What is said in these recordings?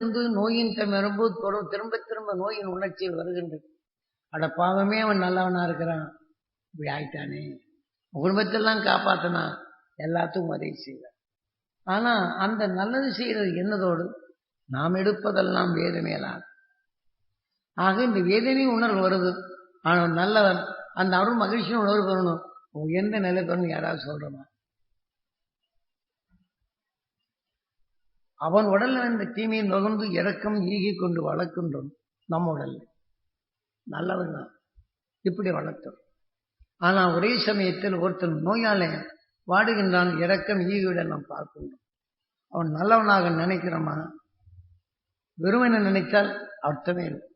வந்து நோயின் தம் வரும்போது தொடர் திரும்ப திரும்ப நோயின் உணர்ச்சி வருகின்றது. அட பாவமே அவன் நல்லவனா இருக்கிறான். இப்படி ஆயிட்டானே. குடும்பத்தெல்லாம் காப்பாத்தினா எல்லாத்துக்கும் உதவி செய்வார். ஆனா அந்த நல்லது செய்யறது என்னதோடு? நாம் எடுப்பதெல்லாம் வேதனையலாம் ஆக இந்த வேதனை உணர்வு வருது. ஆனால் நல்லவன் அந்த அருள் மகிழ்ச்சியும் உணர்வு வரணும் எந்த நிலை பெறணும் யாராவது சொல்றமா அவன் உடல்ல இந்த தீமையை நுகர்ந்து இறக்கம் ஈகி கொண்டு வளர்க்கின்றோம் நம்ம உடல்ல. நல்லவன் தான். இப்படி வளர்த்தோம். ஆனால் ஒரே சமயத்தில் ஒருத்தன் நோயால வாடுகின்றான் இறக்கம் ஈகிவிட நாம் பார்க்கின்றோம். அவன் நல்லவனாக நினைக்கிறோமா? வெறுமனை நினைத்தால் அர்த்தமே இல்லை.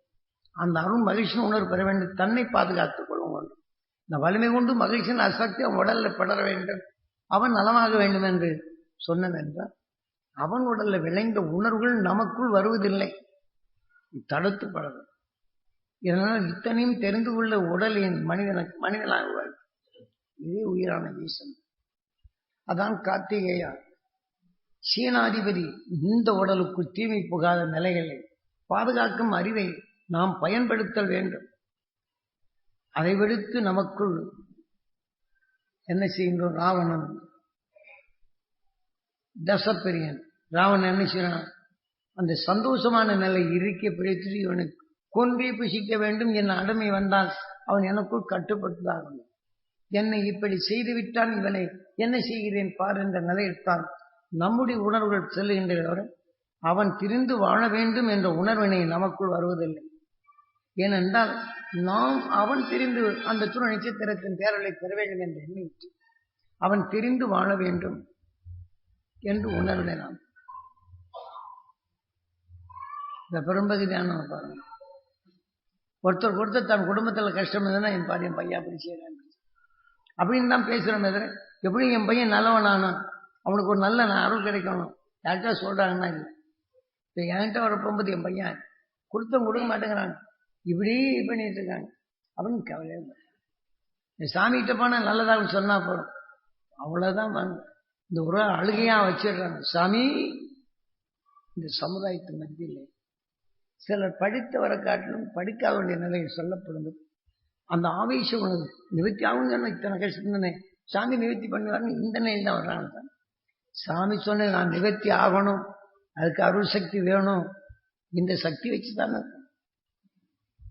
அந்த அருள் மகிழ்ச்சி உணர்வு பெற வேண்டும் தன்னை பாதுகாத்துக் கொள்ள வேண்டும். இந்த வலிமை கொண்டு மகிழ்ச்சியின் அசக்தி அவன் உடல்ல படர வேண்டும். அவன் நலமாக வேண்டும் என்று சொன்னதென்றால் அவன் உடல்ல விளைந்த உணர்வுகள் நமக்குள் வருவதில்லை. தடுத்து பழகும் இதனால் இத்தனையும் தெரிந்து கொள்ள உடலின் மனிதனுக்கு மனிதனாக இதே உயிரான ஈசன் அதான் கார்த்திகேயா. சீனாதிபதி இந்த உடலுக்குள் தீமை புகாத நிலைகளை பாதுகாக்கும் அறிவை நாம் பயன்படுத்தல் வேண்டும். அதை விடுத்து நமக்குள் என்ன செய்கின்றோம்? ராவணன் தசப்பிரியன். ராவன் என்ன செய்யறான்? அந்த சந்தோஷமான நிலை இருக்க பிடித்து இவனுக்கு கொன்றே புசிக்க வேண்டும் என் அடமை வந்தால் அவன் எனக்குள் கட்டுப்பட்டதாகும். என்னை இப்படி செய்து விட்டான் இவனை என்ன செய்கிறேன் பார் என்ற நிலையில்தான் நம்முடைய உணர்வுகள் செல்லுகின்றன அவன் திரிந்து வாழ வேண்டும் என்ற உணர்வினை நமக்குள் வருவதில்லை. ஏனென்றால் நாம் அவன் தெரிந்து அந்த துணை நட்சத்திரத்தின் பேரலை பெற வேண்டும் என்று எண்ணிட்டு அவன் தெரிந்து வாழ வேண்டும். என்று உணர்வை நாம் இந்த பெரும்பகுதியான பாருங்க. ஒருத்தர் ஒருத்தர் தன் குடும்பத்தில் கஷ்டம் இருந்ததுன்னா என் பாரு என் பையன் அப்படி செய்யறான் அப்படின்னு தான் பேசுகிறோம் எதிர எப்படி என் பையன் நல்லவனானான் அவனுக்கு ஒரு நல்ல அருள் கிடைக்கணும். யார்கிட்ட சொல்றாங்கன்னா இல்லை. இப்போ என்கிட்ட வர போகும்போது என் பையன் கொடுத்தும் கொடுக்க மாட்டேங்கிறாங்க. இப்படி பண்ணிட்டு இருக்காங்க. அப்படின்னு கவலையே சாமிகிட்ட போனால் நல்லதாக போகிறோம் அவ்வளோதான் அவ்வளவுதான் இந்த ஒரு அழுகையா வச்சிடுறாங்க. சாமி இந்த சமுதாயத்து மத்தியில் சிலர் படித்தவரை காட்டிலும் படிக்க வேண்டிய நிலையில் சொல்லப்படுது அந்த ஆவேச உணவு நிவர்த்தி ஆகும் இத்தனை கஷ்டம் சாமி நிவர்த்தி பண்ணுவாருன்னு இந்த நிலையில் தான் வர்றாங்க. சாமி சொன்ன நான் நிவர்த்தி ஆகணும். அதுக்கு அருள் சக்தி வேணும். இந்த சக்தி வச்சு தானே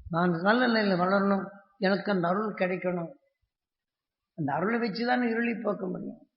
நான் நல்ல நிலையில் வளரணும். எனக்கு அந்த அருள் கிடைக்கணும். அந்த அருளை வச்சு தானே இருளி போக்க முடியும்.